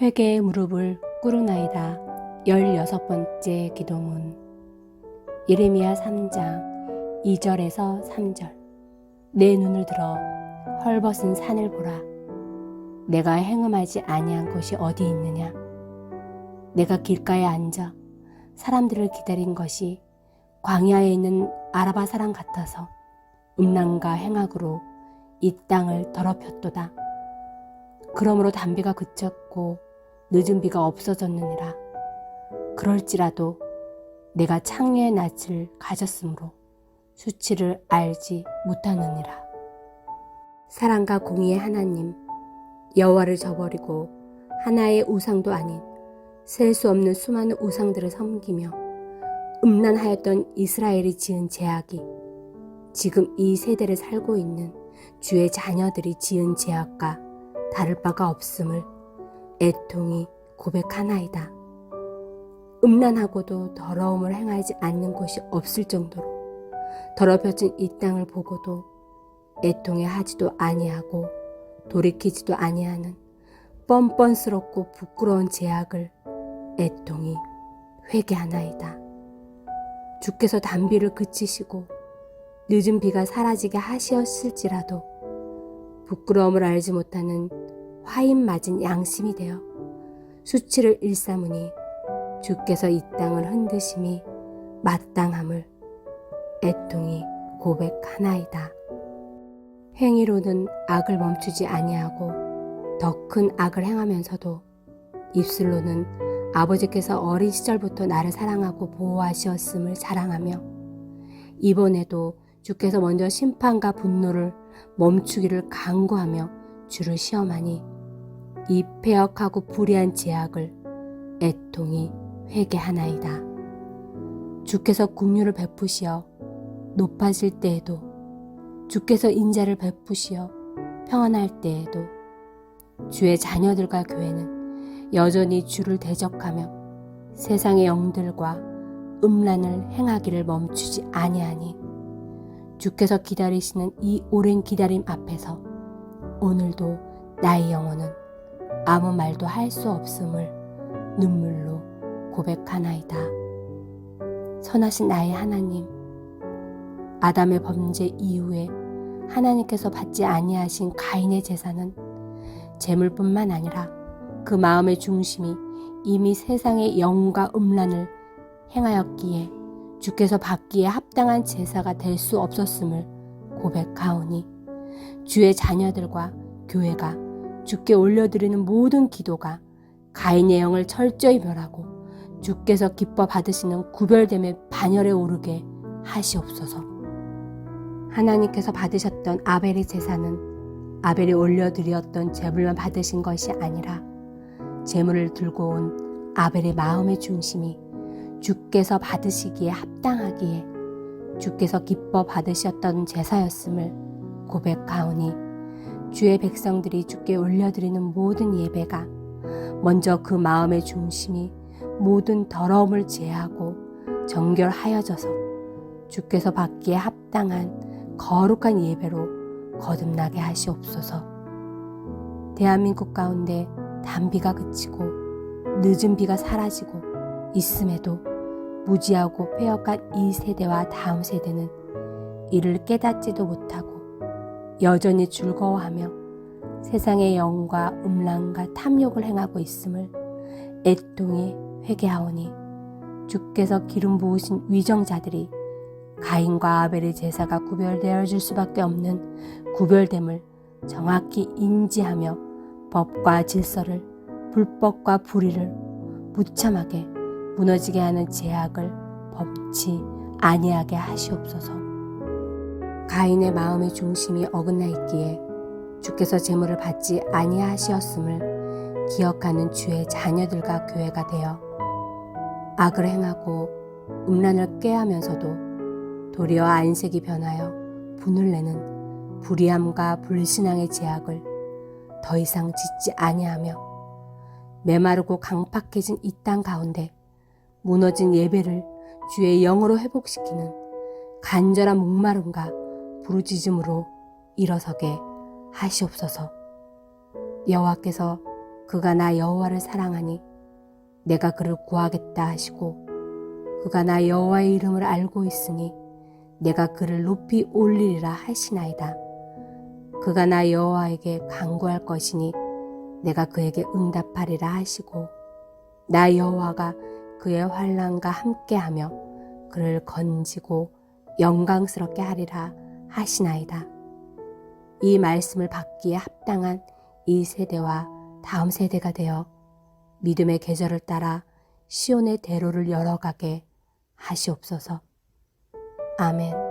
회개의 무릎을 꿇으나이다. 열여섯 번째 기도문 예레미야 3장 2절에서 3절 내 눈을 들어 헐벗은 산을 보라. 내가 행음하지 아니한 곳이 어디 있느냐? 내가 길가에 앉아 사람들을 기다린 것이 광야에 있는 아라바 사람 같아서 음란과 행악으로 이 땅을 더럽혔도다. 그러므로 담비가 그쳤고 늦은 비가 없어졌느니라. 그럴지라도 내가 창녀의 낯을 가졌으므로 수치를 알지 못하느니라. 사랑과 공의의 하나님, 여호와를 저버리고 하나의 우상도 아닌 셀 수 없는 수많은 우상들을 섬기며 음란하였던 이스라엘이 지은 제약이 지금 이 세대를 살고 있는 주의 자녀들이 지은 제약과 다를 바가 없음을 애통이 고백하나이다. 음란하고도 더러움을 행하지 않는 곳이 없을 정도로 더럽혀진 이 땅을 보고도 애통해 하지도 아니하고 돌이키지도 아니하는 뻔뻔스럽고 부끄러운 제약을 애통이 회개하나이다. 주께서 단비를 그치시고 늦은 비가 사라지게 하시었을지라도 부끄러움을 알지 못하는 화인 맞은 양심이 되어 수치를 일삼으니 주께서 이 땅을 흔드심이 마땅함을 애통이 고백하나이다. 행위로는 악을 멈추지 아니하고 더 큰 악을 행하면서도 입술로는 아버지께서 어린 시절부터 나를 사랑하고 보호하시었음을 자랑하며 이번에도 주께서 먼저 심판과 분노를 멈추기를 강구하며 주를 시험하니 이 폐역하고 불의한 제약을 애통이 회개하나이다. 주께서 국류를 베푸시어 높아질 때에도 주께서 인자를 베푸시어 평안할 때에도 주의 자녀들과 교회는 여전히 주를 대적하며 세상의 영들과 음란을 행하기를 멈추지 아니하니 주께서 기다리시는 이 오랜 기다림 앞에서 오늘도 나의 영혼은 아무 말도 할 수 없음을 눈물로 고백하나이다. 선하신 나의 하나님, 아담의 범죄 이후에 하나님께서 받지 아니하신 가인의 제사는 재물뿐만 아니라 그 마음의 중심이 이미 세상의 영과 음란을 행하였기에 주께서 받기에 합당한 제사가 될 수 없었음을 고백하오니 주의 자녀들과 교회가 주께 올려드리는 모든 기도가 가인의 영을 철저히 멸하고 주께서 기뻐 받으시는 구별됨의 반열에 오르게 하시옵소서. 하나님께서 받으셨던 아벨의 제사는 아벨이 올려드렸던 제물만 받으신 것이 아니라 제물을 들고 온 아벨의 마음의 중심이 주께서 받으시기에 합당하기에 주께서 기뻐 받으셨던 제사였음을 고백하오니 주의 백성들이 주께 올려드리는 모든 예배가 먼저 그 마음의 중심이 모든 더러움을 제하고 정결하여져서 주께서 받기에 합당한 거룩한 예배로 거듭나게 하시옵소서. 대한민국 가운데 단비가 그치고 늦은 비가 사라지고 있음에도 무지하고 폐역한 이 세대와 다음 세대는 이를 깨닫지도 못하고 여전히 즐거워하며 세상의 영과 음란과 탐욕을 행하고 있음을 애통이 회개하오니 주께서 기름 부으신 위정자들이 가인과 아벨의 제사가 구별되어 줄 수밖에 없는 구별됨을 정확히 인지하며 법과 질서를 불법과 불의를 무참하게 무너지게 하는 제약을 범치 아니하게 하시옵소서. 가인의 마음의 중심이 어긋나 있기에 주께서 제물을 받지 아니하시었음을 기억하는 주의 자녀들과 교회가 되어 악을 행하고 음란을 꾀하면서도 도리어 안색이 변하여 분을 내는 불의함과 불신앙의 제약을 더 이상 짓지 아니하며 메마르고 강팍해진 이 땅 가운데 무너진 예배를 주의 영으로 회복시키는 간절한 목마름과 부르짖음으로 일어서게 하시옵소서. 여호와께서 그가 나 여호와를 사랑하니 내가 그를 구하겠다 하시고 그가 나 여호와의 이름을 알고 있으니 내가 그를 높이 올리리라 하시나이다. 그가 나 여호와에게 간구할 것이니 내가 그에게 응답하리라 하시고 나 여호와가 그의 환란과 함께하며 그를 건지고 영광스럽게 하리라 하시나이다. 이 말씀을 받기에 합당한 이 세대와 다음 세대가 되어 믿음의 계절을 따라 시온의 대로를 열어가게 하시옵소서. 아멘.